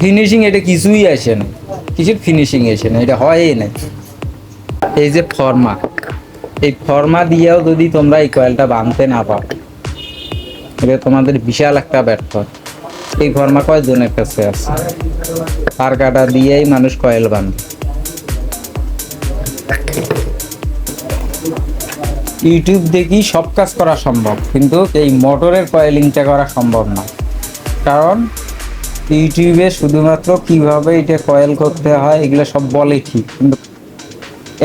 Finishing এটা কিছুই আসে না। কিছুর ফিনিশিং আসে না, এটা হয়ই না। এই যে ফর্মা এই ফর্মা দিয়েও যদি তোমরা এই কয়েলটা বাঁধতে না পারো, এটা তোমাদের বিশাল একটা ব্যর্থ এই ফর্মা কয়জনের কাছে আছে? তার কাটা দিয়েই মানুষ কয়েল বাঁধে ইউটিউব দেখি সব কাজ করা সম্ভব, কিন্তু এই মোটরের কয়েলিংটা করা সম্ভব না। কারণ ইউটিউবে শুধুমাত্র কীভাবে এটা কয়েল করতে হয়, এগুলো সব বলে ঠিক কিন্তু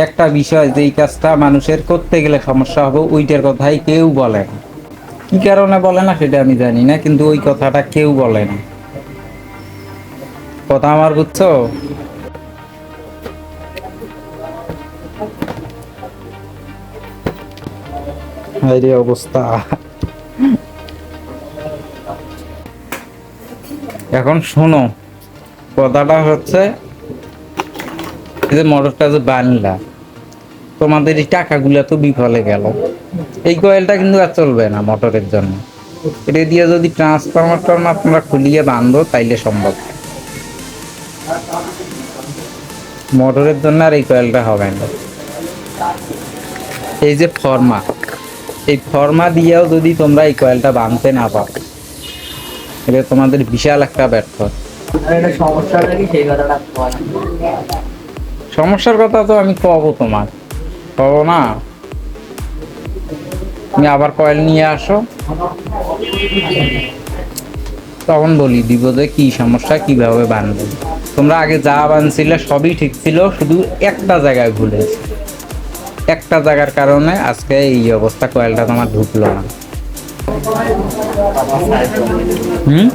একটা বিষয় যে এই কাজটা মানুষের করতে গেলে সমস্যা হবে, ওইটার কথাই কেউ বলে না। কি কারণে বলে না সেটা আমি জানি না, কিন্তু ওই কথাটা কেউ বলে না। কথা আমার বুঝছ? অবস্থা। এখন শোনো, কথাটা হচ্ছে যে মোটরটা যে বানলা, তোমাদের এই টাকাগুলো তো বিফলে গেল। এই কয়েলটা কিন্তু আর চলবে না মোটরের জন্য। এটা দিয়ে যদি ট্রান্সফরমার টর্মার তোমরা খুলিয়ে বাঁধো তাইলে সম্ভব। মোটরের জন্য আর এই কয়েলটা হবে না। এই যে ফর্মা, এই ফর্মা দিয়েও যদি তোমরা এই কয়েলটা বাঁধতে না পারো এটা তোমাদের বিশাল একটা ব্যর্থ। সমস্যার কথা তো আমি কব তোমার। কব না? তুমি আবার কয়েল নিয়ে আসো। তখন বলি দিব যে কি সমস্যা, কীভাবে বানবে? তোমরা আগে যা বানছিলে সবই ঠিক ছিল, শুধু একটা জায়গায় ভুলেছে একটা জায়গার কারণে আজকে এই অবস্থা কয়েলটা তোমার ঢুকলো না। হুম?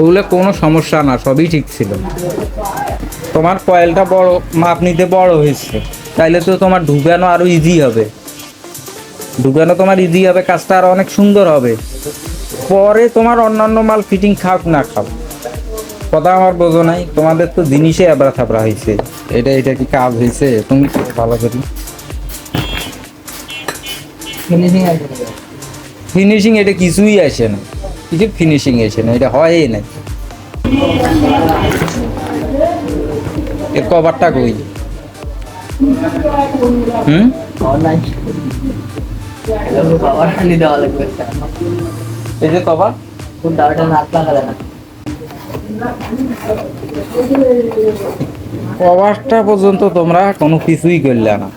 ওগুলো কোনো সমস্যা না সবই ঠিক ছিল। তোমার কয়েলটা বড় মাপ নিতে বড় হয়েছে। তাইলে তো তোমার ঢুকানো আরও ইজি হবে। ঢুকানো তোমার ইজি হবে কাজটা আরও অনেক সুন্দর হবে। পরে তোমার অন্যান্য মাল ফিটিং খাক না খাও কথা আমার বোঝো নাই তোমাদের তো জিনিসে আবরা থাবরা হয়েছে। এটা এটা কি কাজ হয়েছে? তুমি ভালো করি ফিনিশিং ফিনিশিং এটা কিছুই আসে না। কিছু ফিনিশিং আসে না এটা হয়ই না। এর কভারটা কই? হুম? এই যে কভার নাক না কভারটা পর্যন্ত তোমরা কোনো কিছুই করলে না।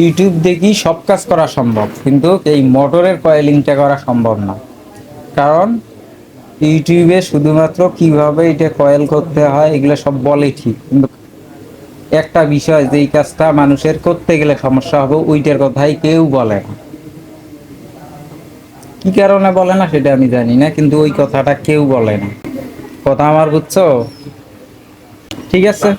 ইউটিউব দেখি সব কাজ করা সম্ভব, কিন্তু এই মোটরের কয়েলিংটা করা সম্ভব না। কারণ ইউটিউবে শুধুমাত্র কীভাবে এটা কয়েল করতে হয়, এগুলো সব বলে ঠিক। কিন্তু একটা বিষয়, যে এই কাজটা মানুষের করতে গেলে সমস্যা হবে, ওইটার কথাই কেউ বলে না। কি কারণে বলে না সেটা আমি জানি না, কিন্তু ওই কথাটা কেউ বলে না। কথা আমার বুঝছ? ঠিক আছে?